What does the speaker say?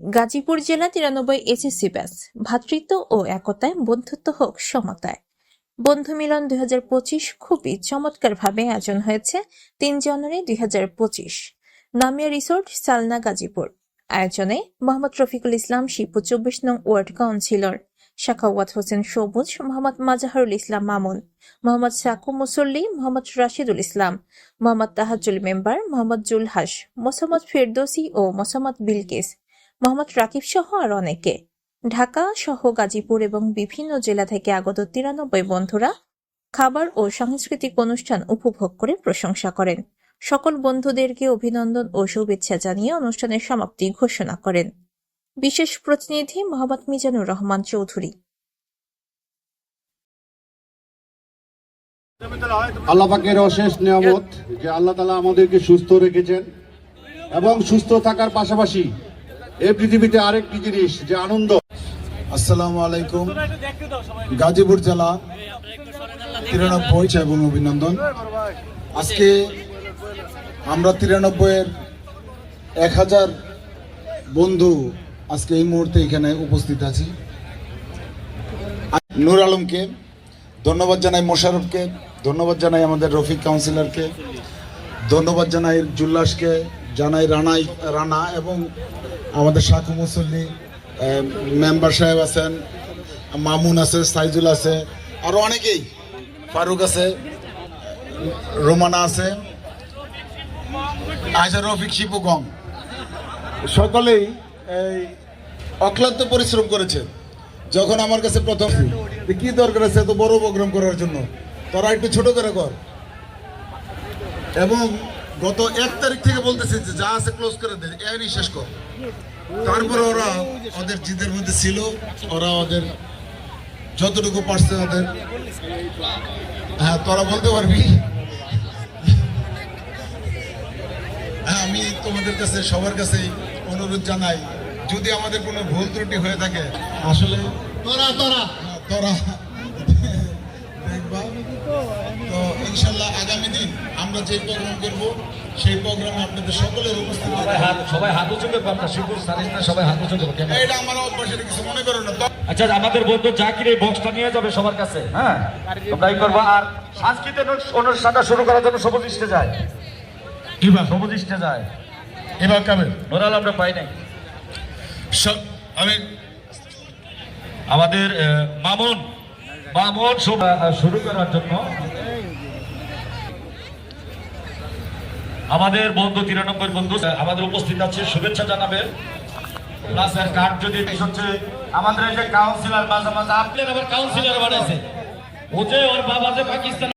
গাজীপুর জেলা তিরানব্বই এইচএসসি ব্যাস ভ্রাতৃত্ব ও একতায় বন্ধুত্ব হোক সমতায়। বন্ধু মিলন দুই হাজার পঁচিশ খুবই চমৎকারভাবে আয়োজন হয়েছে তিন জানুয়ারি দুই হাজার পঁচিশ। নামিয়া রিসোর্ট, সালনা, গাজীপুর। আয়োজনে মোহাম্মদ রফিকুল ইসলাম শিপু চব্বিশ নং ওয়ার্ড কাউন্সিলর শাখাওয়াত হোসেন সবুজ, মোহাম্মদ মাজাহারুল ইসলাম মামুন, মোহাম্মদ সাকু মুসল্লি, মোহাম্মদ রাশিদুল ইসলাম, মোহাম্মদ তাহাজুল মেম্বার, মোহাম্মদ জুলহাস, মোসাম্মদ ফেরদৌসি ও মোসাম্মদ বিলকিস। মোহাম্মদ রাকিব সহ আর অনেকে। ঢাকা, সহ গাজীপুর এবং বিভিন্ন জেলা থেকে আগত তিরানব্বই বন্ধুরা খাবার ও সাংস্কৃতিক অনুষ্ঠান উপভোগ করে প্রশংসা করেন। সকল বন্ধুদেরকে অভিনন্দন ও শুভেচ্ছা জানিয়ে অনুষ্ঠানের সমাপ্তি ঘোষণা করেন। বিশেষ প্রতিনিধি মোহাম্মদ মিজানুর রহমান চৌধুরী। আল্লাহ অশেষ নিয়ামত যে আল্লাহ তালা আমাদেরকে সুস্থ রেখেছেন এবং সুস্থ থাকার পাশাপাশি এই পৃথিবীতে আরেকটি জিনিস যে আনন্দ। আসসালামু আলাইকুম। গাজীপুর জেলা তিরানব্বই এবং অভিনন্দন। আজকে আমরা তিরানব্বইয়ের এক হাজার বন্ধু আজকে এই মুহূর্তে এখানে উপস্থিত আছি। নূর আলমকে ধন্যবাদ জানাই মোশারফকে ধন্যবাদ জানাই আমাদের রফিক কাউন্সিলরকে ধন্যবাদ জানাই জুল্লাসকে জানাই রানাই রানা এবং আমাদের সাকু মুসল্লি মেম্বার সাহেব আছেন, মামুন আছে, সাইজুল আছে আরও অনেকেই। ফারুক আছে, রোমানা আছে আয়সা রফিক, শিপু সকলেই এই অক্লান্ত পরিশ্রম করেছে যখন আমার কাছে প্রথম কি দরকার আছে এত বড় প্রোগ্রাম করার জন্য? তোরা একটু ছোট করে কর। এবং গত এক তারিখ থেকে বলতেছে যে যা আছে ক্লোজ করে দে এখনই শেষ কর। তারপরে ওরা ওদের জিদের মধ্যে ছিল ওরা ওদের যতটুকু পারছে ওদের হ্যাঁ তোরা বলতে পারবি? হ্যাঁ আমি তোমাদের কাছে সবার কাছে অনুরোধ জানাই যদি আমাদের কোনো ভুল ত্রুটি হয়ে থাকে আসলে তোরা তোরা। তোরা ইনশাল্লাহ আগামী দিন আমরা যে প্রোগ্রাম করব সেই প্রোগ্রামে আপনাদের সকলের উপস্থিত সবাই হাত সবাই হাত উঁচু করব শিবুর সবাই হাত উঁচু করব এটা আমার অভ্যাসের কিছু মনে করো না আচ্ছা আমাদের বন্ধু জাকির এই বক্সটা নিয়ে যাবে সবার কাছে হ্যাঁ? করব আর সাংস্কৃতিক অনুষ্ঠানটা শুরু করার জন্য সবুজ ইস্টে যায়। কিবা সবুজ ইস্টে যায়। এবার কাবে নোরাল আমরা পাই নাই। আমি আমাদের মামুন মামুন শুরু করার জন্য আমাদের বন্ধু তিরানব্বই বন্ধু আমাদের উপস্থিত আছে, শুভেচ্ছা জানাবেন প্লাসের কার্ড যদি হচ্ছে, আমাদের যে কাউন্সিলর মাঝে মাঝে আপনি আবার কাউন্সিলর বানাইছে। ও যে ওর বাবা যে পাকিস্তান